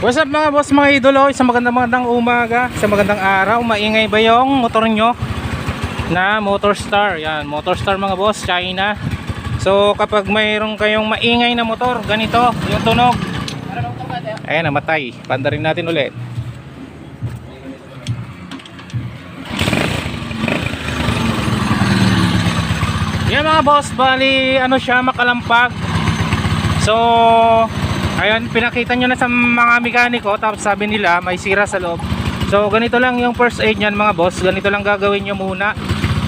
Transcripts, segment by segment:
What's up mga boss, mga idolo? Isang magandang magandang umaga, isang magandang araw. Maingay ba yung motor nyo? Na Motor Star. Yan, Motor Star mga boss, China. So kapag mayroon kayong maingay na motor, ganito, yung tunog. Ayan, namatay. Panda rin natin ulit. Yan mga boss, bali ano siya, makalampag. So, ayun, pinakita nyo na sa mga mekaniko, tapos sabi nila may sira sa loob. So, ganito lang yung first aid nyan mga boss, ganito lang gagawin nyo muna.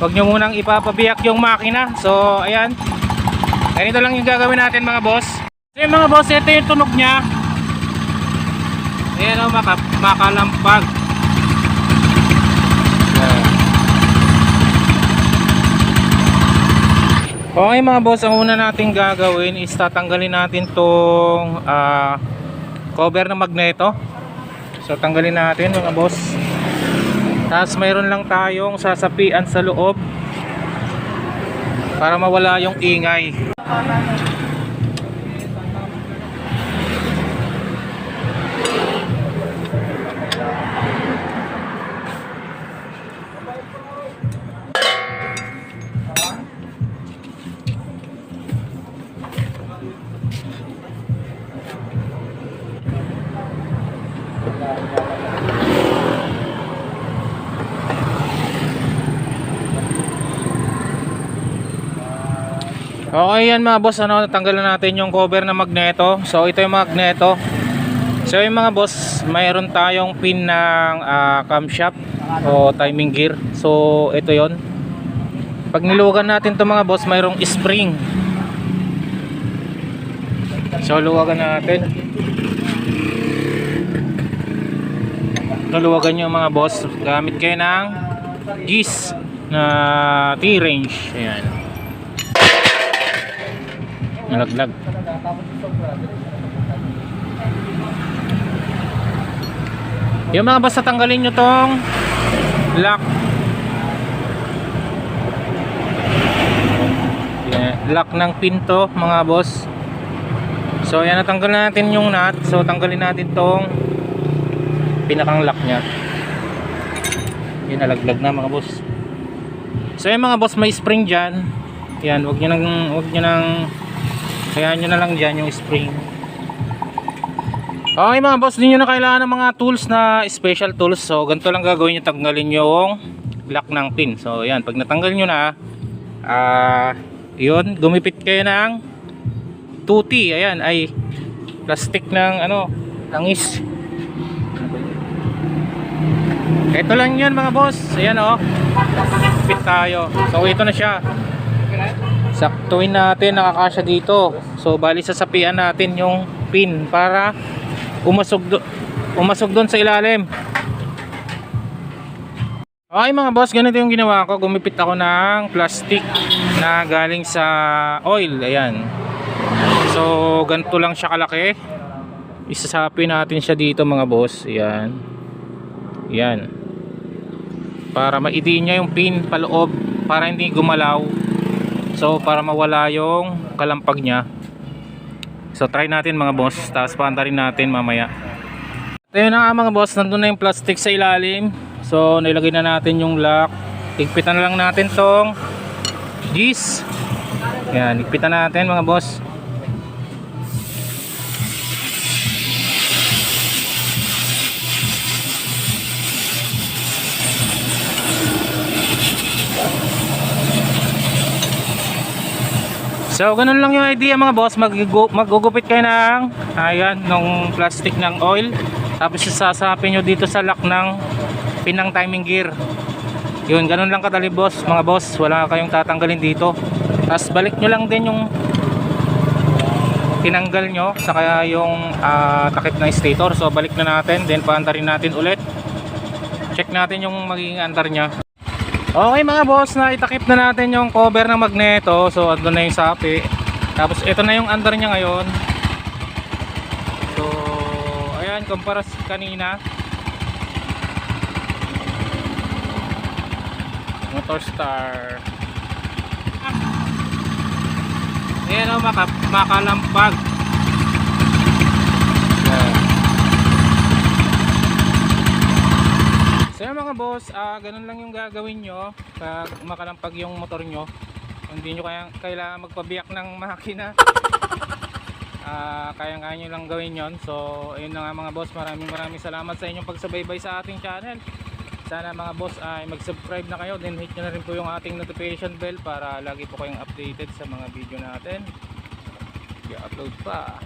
Huwag nyo munang ipapabiyak yung makina. So, ayan, ganito lang yung gagawin natin mga boss. So, mga boss, ito yung tunog nya. Ayan o, maka, makalampag. Okay mga boss, ang una natin gagawin is tatanggalin natin tong ah, cover ng magneto. So tanggalin natin mga boss. Tapos mayroon lang tayong sasapian sa loob para mawala yung ingay. Okay yan mga boss, ano, tanggalan natin yung cover ng magneto. So ito yung magneto. So yung mga boss, mayroon tayong pin ng ah, camshaft o timing gear. So ito yon. Pag niluwagan natin to mga boss, mayroong spring. So luwagan natin. Luluwagan nyo mga boss. Gamit kayo ng GIS na T-range. Ayan. Nalaglag. Yung mga basta tanggalin nyo tong lock. Yeah, lock ng pinto mga boss. So yan natanggal natin yung nut. So tanggalin natin tong pinakang lock nya. Yan nalaglag na mga boss. So yung mga boss may spring dyan. Yan, wag nyo nang, wag nyo nang kaya nyo na lang dyan yung spring. Okay mga boss, hindi nyo na kailangan ng mga tools na special tools. So ganito lang gagawin nyo, tanggalin yung lock ng pin. So yan, pag natanggal nyo na, ah, yun, gumipit kayo ng 2T. Ayan, ay plastic ng ano, langis. Ito lang yun mga boss. Ayan o. Oh. Fit tayo. So ito na siya. Saktuin natin nakakasya dito. So bali sasapian natin yung pin para umasog do umasog doon sa ilalim. Okay mga boss, ganito yung ginawa ko. Gumipit ako ng plastic na galing sa oil. Ayan. So ganito lang siya kalaki. Isasapi natin siya dito mga boss. Ayan. Ayan. Para maidiin niya yung pin paloob para hindi gumalaw. So para mawala yung kalampag niya. So try natin mga boss. Tapos paanta rin natin mamaya. Ito yun na nga mga boss. Nandun na yung plastic sa ilalim. So nilagay na natin yung lock. Higpitan na lang natin tong Gis. Yan. Higpitan natin mga boss. So, ganun lang yung idea mga boss. Maggu- Maggugupit kayo ng ayan, ng plastic ng oil. Tapos sasapin nyo dito sa lock ng pinang timing gear. Yun, ganun lang kadali boss, mga boss. Wala kayong tatanggalin dito. Tapos balik nyo lang din yung tinanggal nyo sa kaya yung ah, takip na stator. So, balik na natin. Then, paantarin natin ulit. Check natin yung magiging antar nya. Okay mga boss, na itakip na natin yung cover ng magneto. So andun na yung sapi. Tapos ito na yung under niya ngayon. So ayan, kumpara kanina. Motor Star. Ayan o, maka, makalampag. Ayan. Basta ganun lang yung gagawin nyo pag makalampag yung motor nyo. Hindi nyo kaya, kailangan magpabiyak ng makina. Ah, kaya kaya nyo lang gawin yon so ayun na nga mga boss maraming maraming salamat sa inyong pagsubaybay sa ating channel. Sana mga boss ay mag subscribe na kayo then hit nyo na rin po yung ating notification bell para lagi po kayong updated sa mga video natin. I-upload pa